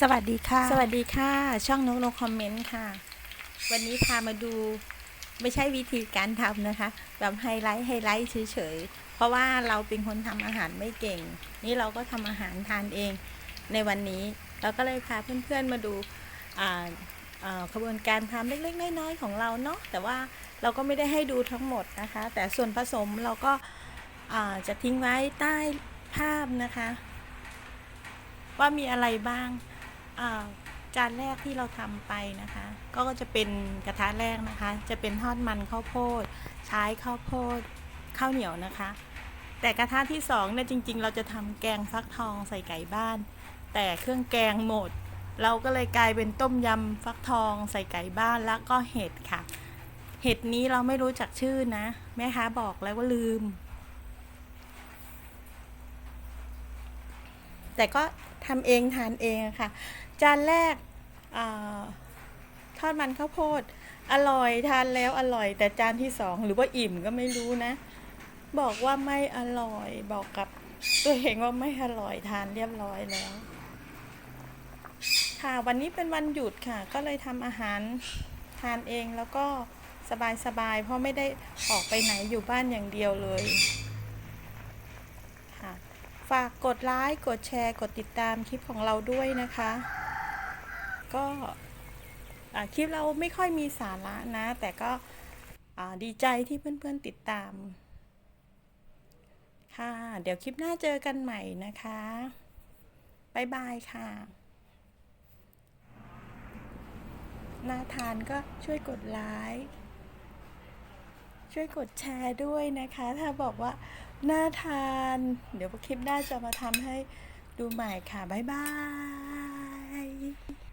สวัสดีค่ะ สวัสดีค่ะ ช่องนกนกคอมเมนต์ค่ะ วันนี้พามาดูไม่ใช่วิธีการทำนะคะ แบบไฮไลท์ไฮไลท์เฉยๆ เพราะว่าเราเป็นคนทำอาหารไม่เก่ง นี่เราก็ทำอาหารทานเองในวันนี้ เราก็เลยพาเพื่อนๆมาดูอ่าอ่าขบวนการทำเล็กๆน้อยๆของเราเนาะแต่ว่าเราก็ไม่ได้ให้ดูทั้งหมดนะคะ แต่ส่วนผสมเราก็จะทิ้งไว้ใต้ภาพนะคะ ว่ามีอะไรบ้าง จานแรกที่เราทำไปนะคะ ก็จะเป็นกระทะแรกนะคะ จะเป็นทอดมันข้าวโพด ใช้ข้าวโพดข้าวเหนียวนะคะ แต่กระทะที่สองเนี่ยจริง ๆ เราจะทำแกงฟักทองใส่ไก่บ้าน แต่เครื่องแกงหมด เราก็เลยกลายเป็นต้มยำฟักทองใส่ไก่บ้านแล้วก็เห็ดค่ะ เห็ดนี้เราไม่รู้จักชื่อนะ แม่ค้าบอกแล้วว่าลืม แต่ก็ทำเองทานเองค่ะ จานแรกอทอดมันข้าวโพด อร่อยทานแล้วอร่อย แต่จานที่สองหรือว่าอิ่มก็ไม่รู้นะ บอกว่าไม่อร่อยบอกกับตัวเองว่าไม่อร่อยทานเรียบร้อยแล้ว ค่ะวันนี้เป็นวันหยุดค่ะ ก็เลยทำอาหารทานเองแล้วก็สบายๆ เพราะไม่ได้ออกไปไหนอยู่บ้านอย่างเดียวเลย ฝากกดไลค์ กดแชร์ กดติดตามคลิปของเราด้วยนะคะ ก็คลิปเราไม่ค่อยมีสาระนะ แต่ก็ดีใจที่เพื่อนๆติดตาม ค่ะ เดี๋ยวคลิปหน้าเจอกันใหม่นะคะ บ๊ายบายค่ะ น่าทานก็ช่วยกดไลค์ ช่วยกดแชร์ด้วยนะคะ ถ้าบอกว่า น่าทาน เดี๋ยวคลิปหน้าจะมาทำให้ดูใหม่ค่ะ บ๊ายบาย